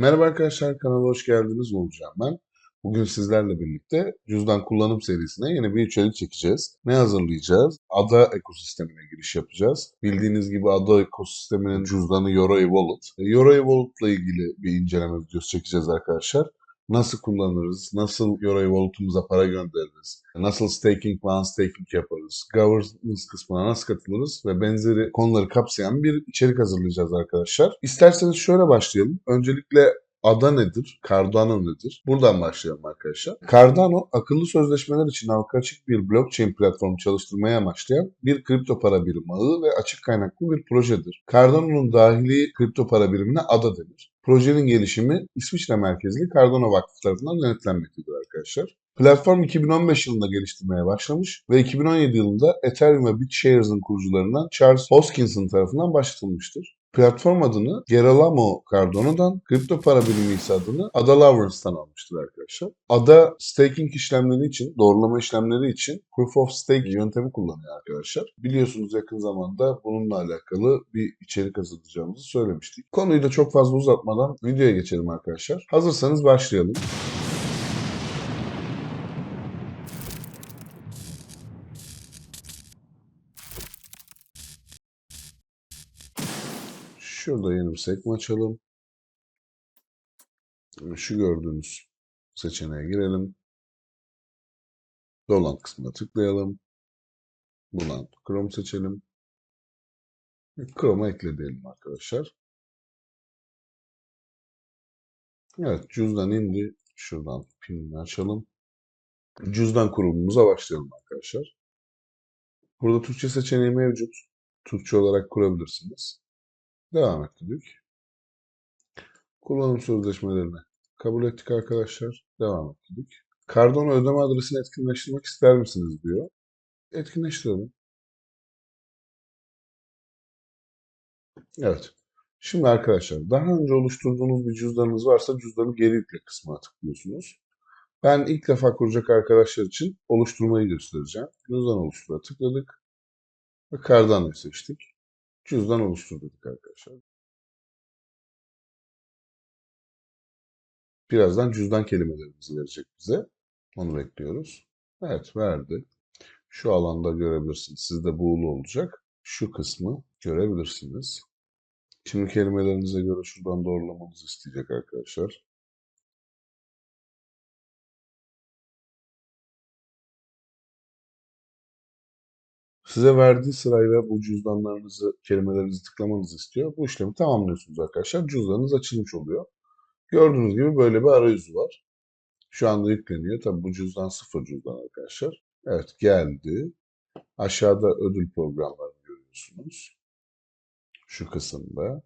Merhaba arkadaşlar, kanala hoş geldiniz. Olacağım ben. Bugün sizlerle birlikte cüzdan kullanım serisine yeni bir içerik çekeceğiz. Ne hazırlayacağız? Ada ekosistemine giriş yapacağız. Bildiğiniz gibi ada ekosisteminin cüzdanı Yoroi Wallet. E, Yoroi Wallet'la ilgili bir inceleme videosu çekeceğiz arkadaşlar. Nasıl kullanırız? Nasıl Yoroi Wallet'umuza para göndeririz? Nasıl staking ve unstaking yaparız? Governance kısmına nasıl katılırız? Ve benzeri konuları kapsayan bir içerik hazırlayacağız arkadaşlar. İsterseniz şöyle başlayalım. Öncelikle Ada nedir? Cardano nedir? Buradan başlayalım arkadaşlar. Cardano, akıllı sözleşmeler için halka açık bir blockchain platformu çalıştırmaya amaçlayan bir kripto para birimi ağı ve açık kaynaklı bir projedir. Cardano'nun dahili kripto para birimine ADA denir. Projenin gelişimi İsviçre merkezli Cardano Vakfı tarafından yönetlenmektedir arkadaşlar. Platform 2015 yılında geliştirmeye başlamış ve 2017 yılında Ethereum ve BitShares'ın kurucularından Charles Hoskinson tarafından başlatılmıştır. Platform adını Gerolamo Cardano'dan, kripto para birimi ise adını Ada Lawrence'dan almıştır arkadaşlar. Ada staking işlemleri için, doğrulama işlemleri için Proof of Stake yöntemi kullanıyor arkadaşlar. Biliyorsunuz yakın zamanda bununla alakalı bir içerik hazırlayacağımızı söylemiştik. Konuyu da çok fazla uzatmadan videoya geçelim arkadaşlar. Hazırsanız başlayalım. Şurada bir sekme açalım. Şu gördüğünüz seçeneğe girelim. Dolant kısmına tıklayalım. Buradan Chrome seçelim. Chrome'a ekle diyelim arkadaşlar. Evet cüzdan indi. Şuradan pinini açalım. Cüzdan kurulumumuza başlayalım arkadaşlar. Burada Türkçe seçeneği mevcut. Türkçe olarak kurabilirsiniz. Devam et. Kullanım sözleşmelerini kabul ettik arkadaşlar. Devam et dedik. Cardano ödeme adresini etkinleştirmek ister misiniz diyor. Etkinleştirelim. Evet. Şimdi arkadaşlar daha önce oluşturduğunuz bir cüzdanınız varsa cüzdanı geri yükle kısmına tıklıyorsunuz. Ben ilk defa kuracak arkadaşlar için oluşturmayı göstereceğim. Cüzdan oluştura tıkladık ve Cardano'yu seçtik. Cüzdan oluştur dedik arkadaşlar. Birazdan cüzdan kelimelerimizi verecek bize. Onu bekliyoruz. Evet verdi. Şu alanda görebilirsiniz. Sizde buğulu olacak. Şu kısmı görebilirsiniz. Şimdi kelimelerinize göre şuradan doğrulamanızı isteyecek arkadaşlar. Size verdiği sırayla bu cüzdanlarınızı, kelimelerinizi tıklamanızı istiyor. Bu işlemi tamamlıyorsunuz arkadaşlar. Cüzdanınız açılmış oluyor. Gördüğünüz gibi böyle bir arayüzü var. Şu anda yükleniyor. Tabi bu cüzdan sıfır cüzdan arkadaşlar. Evet geldi. Aşağıda ödül programlarını görüyorsunuz. Şu kısımda.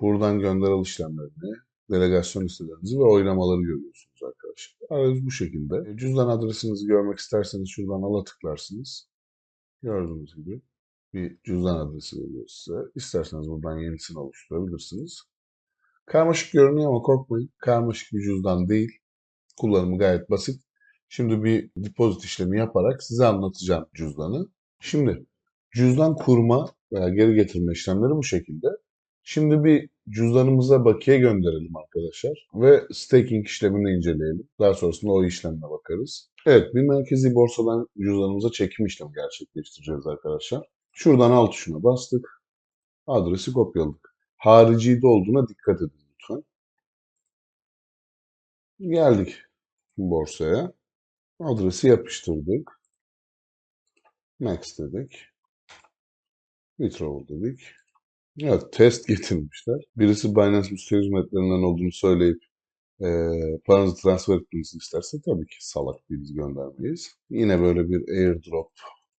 Buradan gönder işlemlerini, delegasyon listelerinizi ve oynamaları görüyorsunuz arkadaşlar. Arayüz bu şekilde. Cüzdan adresinizi görmek isterseniz şuradan ala tıklarsınız. Gördüğünüz gibi bir cüzdan adresi veriyor size. İsterseniz buradan yenisini oluşturabilirsiniz. Karmaşık görünüyor ama korkmayın. Karmaşık bir cüzdan değil. Kullanımı gayet basit. Şimdi bir depozit işlemi yaparak size anlatacağım cüzdanı. Şimdi cüzdan kurma veya geri getirme işlemleri bu şekilde. Şimdi bir cüzdanımıza bakiye gönderelim arkadaşlar ve staking işlemini inceleyelim. Daha sonrasında o işlemine bakarız. Evet bir merkezi borsadan cüzdanımıza çekim işlemi gerçekleştireceğiz arkadaşlar. Şuradan alt tuşuna bastık. Adresi kopyaladık. Haricide olduğuna dikkat edin lütfen. Geldik borsaya. Adresi yapıştırdık. Max dedik. Withdrawal dedik. Evet, test getirmişler. Birisi Binance müşteri hizmetlerinden olduğunu söyleyip e, paranızı transfer etmenizi isterse tabii ki salak değiliz göndermeyiz. Yine böyle bir airdrop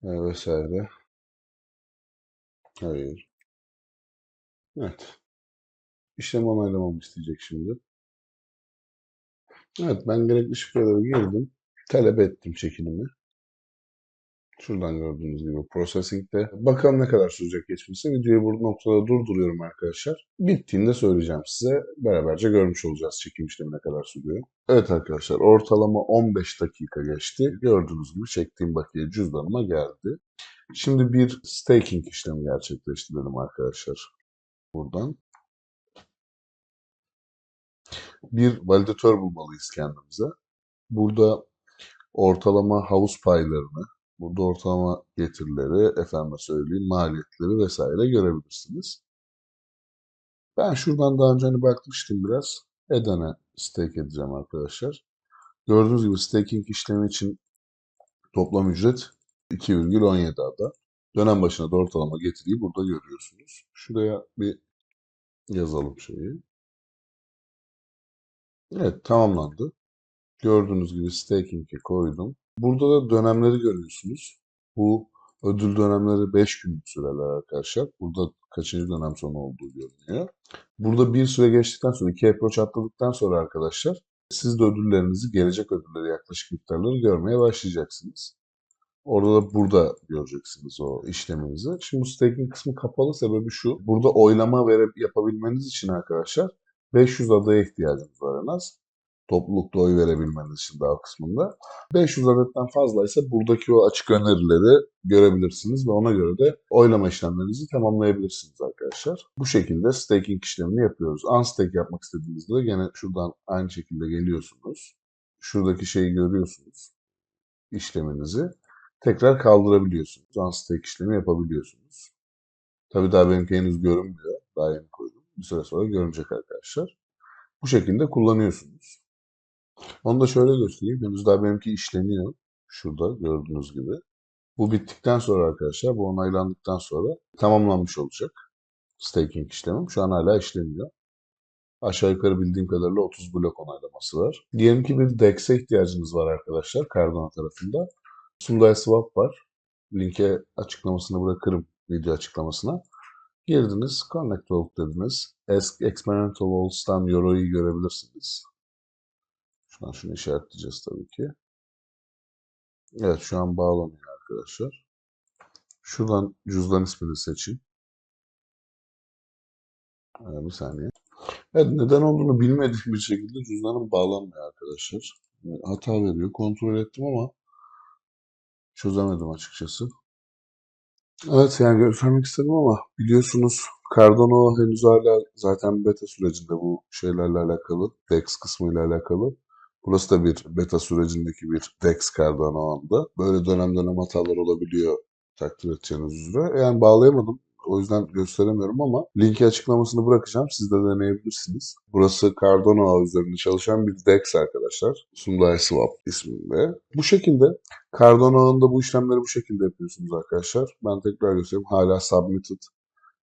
e, vesaire. Hayır. Evet. İşlem onaylamamı isteyecek şimdi. Evet ben gerekli şifreleri girdim. Talep ettim çekilimi. Şuradan gördüğünüz gibi processing'de. Bakalım ne kadar sürecek geçmesi. Videoyu bu noktada durduruyorum arkadaşlar. Bittiğinde söyleyeceğim size. Beraberce görmüş olacağız çekim işlemi ne kadar sürüyor. Evet arkadaşlar ortalama 15 dakika geçti. Gördüğünüz gibi çektiğim bakiye cüzdanıma geldi. Şimdi bir staking işlemi gerçekleştirelim arkadaşlar. Buradan. bir validatör bulmalıyız kendimize. Burada ortalama havuz paylarını, burada ortalama getirileri, efendime söyleyeyim maliyetleri vesaire görebilirsiniz. Ben şuradan daha önce hani bakmıştım biraz. Eden'e stake edeceğim arkadaşlar. Gördüğünüz gibi staking işlemi için toplam ücret 2,17 ada. Dönem başına da ortalama getiriyi burada görüyorsunuz. Şuraya bir yazalım şeyi. Evet tamamlandı. Gördüğünüz gibi staking'e koydum. Burada da dönemleri görüyorsunuz. Bu ödül dönemleri 5 günlük süreler arkadaşlar. Burada kaçıncı dönem sonu olduğu görünüyor. Burada bir süre geçtikten sonra, iki approach atladıktan sonra arkadaşlar siz de ödüllerinizi, gelecek ödülleri yaklaşık miktarları görmeye başlayacaksınız. Orada da burada göreceksiniz o işleminizi. Şimdi bu staking kısmı kapalı sebebi şu. Burada oylama verip yapabilmeniz için arkadaşlar 500 adaya ihtiyacınız var en az. Toplulukta oy verebilmeniz için daha kısmında. 500 adetten fazlaysa buradaki o açık önerileri görebilirsiniz ve ona göre de oylama işlemlerinizi tamamlayabilirsiniz arkadaşlar. Bu şekilde staking işlemini yapıyoruz. Unstake yapmak istediğinizde de gene şuradan aynı şekilde geliyorsunuz. Şuradaki şeyi görüyorsunuz. işleminizi tekrar kaldırabiliyorsunuz. Unstake işlemi yapabiliyorsunuz. Tabii daha benimki henüz görünmüyor. Daha yeni koydum. Bir süre sonra görünecek arkadaşlar. Bu şekilde kullanıyorsunuz. Onu da şöyle göstereyim. Henüz daha benimki işleniyor. Şurada gördüğünüz gibi. Bu bittikten sonra arkadaşlar, bu onaylandıktan sonra tamamlanmış olacak. Staking işlemim. Şu an hala işleniyor. Aşağı yukarı bildiğim kadarıyla 30 blok onaylaması var. Diyelim ki bir DEX'e ihtiyacınız var arkadaşlar Cardano tarafında. Sundai Swap var. Linke açıklamasını bırakırım video açıklamasına. Girdiniz, Connect Wallet dediniz. Experimental Wallets'tan Euro'yu görebilirsiniz. Şuradan şunu işaretleyeceğiz tabii ki. Evet şu an bağlanıyor arkadaşlar. Şuradan cüzdan ismini seçin. Ee, bir saniye. Evet neden olduğunu bilmediğim bir şekilde cüzdanım bağlanmıyor arkadaşlar. Hata veriyor. Kontrol ettim ama çözemedim açıkçası. Evet yani göstermek istedim ama biliyorsunuz Cardano henüz hala zaten beta sürecinde bu şeylerle alakalı, DEX kısmıyla alakalı. Burası da bir beta sürecindeki bir DEX Cardano anda. Böyle dönem dönem hatalar olabiliyor takdir edeceğiniz üzere. Yani bağlayamadım. O yüzden gösteremiyorum ama linki açıklamasını bırakacağım. Siz de deneyebilirsiniz. Burası Cardano ağı üzerinde çalışan bir DEX arkadaşlar. Sundai Swap isminde. Bu şekilde Cardano ağında bu işlemleri bu şekilde yapıyorsunuz arkadaşlar. Ben tekrar göstereyim. Hala submitted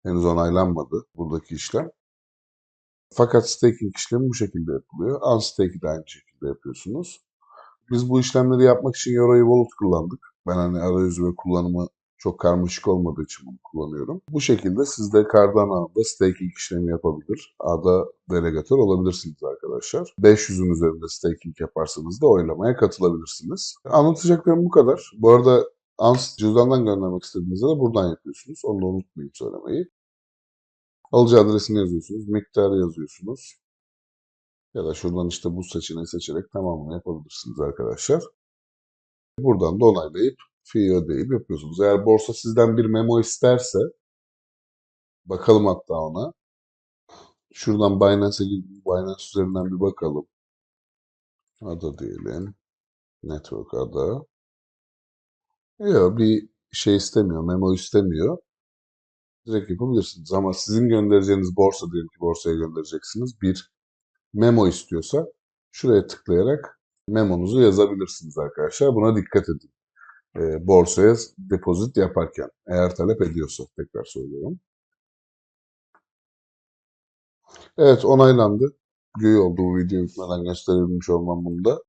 henüz onaylanmadı buradaki işlem. Fakat staking işlemi bu şekilde yapılıyor. Unstake'i de aynı yapıyorsunuz. Biz bu işlemleri yapmak için Yoroi Wallet kullandık. Ben hani arayüzü ve kullanımı çok karmaşık olmadığı için bunu kullanıyorum. Bu şekilde siz de Cardano ağında staking işlemi yapabilir. Ağda delegatör olabilirsiniz arkadaşlar. 500'ün üzerinde staking yaparsanız da oylamaya katılabilirsiniz. Anlatacaklarım bu kadar. Bu arada ANS cüzdandan göndermek istediğinizde de buradan yapıyorsunuz. Onu da unutmayın söylemeyi. Alıcı adresini yazıyorsunuz, miktarı yazıyorsunuz. Ya da şuradan işte bu seçeneği seçerek tamamını yapabilirsiniz arkadaşlar. Buradan da onaylayıp fee ödeyip yapıyorsunuz. Eğer borsa sizden bir memo isterse bakalım hatta ona. Şuradan Binance'e gidip Binance üzerinden bir bakalım. Ada diyelim. Network ada. Yok bir şey istemiyor, memo istemiyor. Direkt yapabilirsiniz ama sizin göndereceğiniz borsa diyelim ki borsaya göndereceksiniz. Bir memo istiyorsa şuraya tıklayarak memonuzu yazabilirsiniz arkadaşlar. Buna dikkat edin. E, borsaya depozit yaparken eğer talep ediyorsa tekrar söylüyorum. Evet onaylandı. Göğü oldu bu video bitmeden gösterebilmiş olmam bunda.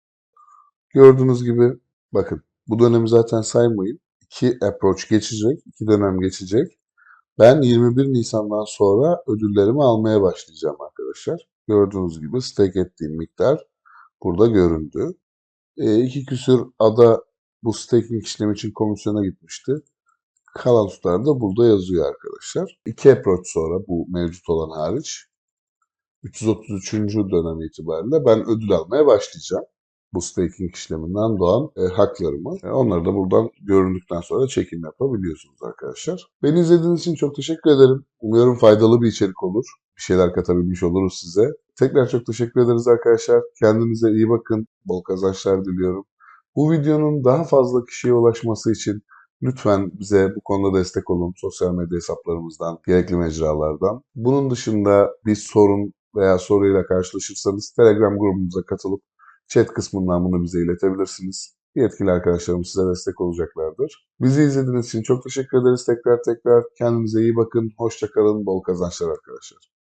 Gördüğünüz gibi bakın bu dönemi zaten saymayın. İki approach geçecek, iki dönem geçecek. Ben 21 Nisan'dan sonra ödüllerimi almaya başlayacağım arkadaşlar. Gördüğünüz gibi stake ettiğim miktar burada göründü. E, iki küsür ada bu staking işlemi için komisyona gitmişti. Kalan tutar da burada yazıyor arkadaşlar. İki approach sonra bu mevcut olan hariç 333. dönem itibariyle ben ödül almaya başlayacağım. Bu staking işleminden doğan e, haklarımı. E, onları da buradan göründükten sonra çekim yapabiliyorsunuz arkadaşlar. Beni izlediğiniz için çok teşekkür ederim. Umuyorum faydalı bir içerik olur. Bir şeyler katabilmiş oluruz size. Tekrar çok teşekkür ederiz arkadaşlar. Kendinize iyi bakın. Bol kazançlar diliyorum. Bu videonun daha fazla kişiye ulaşması için lütfen bize bu konuda destek olun. Sosyal medya hesaplarımızdan, gerekli mecralardan. Bunun dışında bir sorun veya soruyla karşılaşırsanız Telegram grubumuza katılıp chat kısmından bunu bize iletebilirsiniz. Yetkili arkadaşlarım size destek olacaklardır. Bizi izlediğiniz için çok teşekkür ederiz tekrar tekrar. Kendinize iyi bakın. Hoşçakalın. Bol kazançlar arkadaşlar.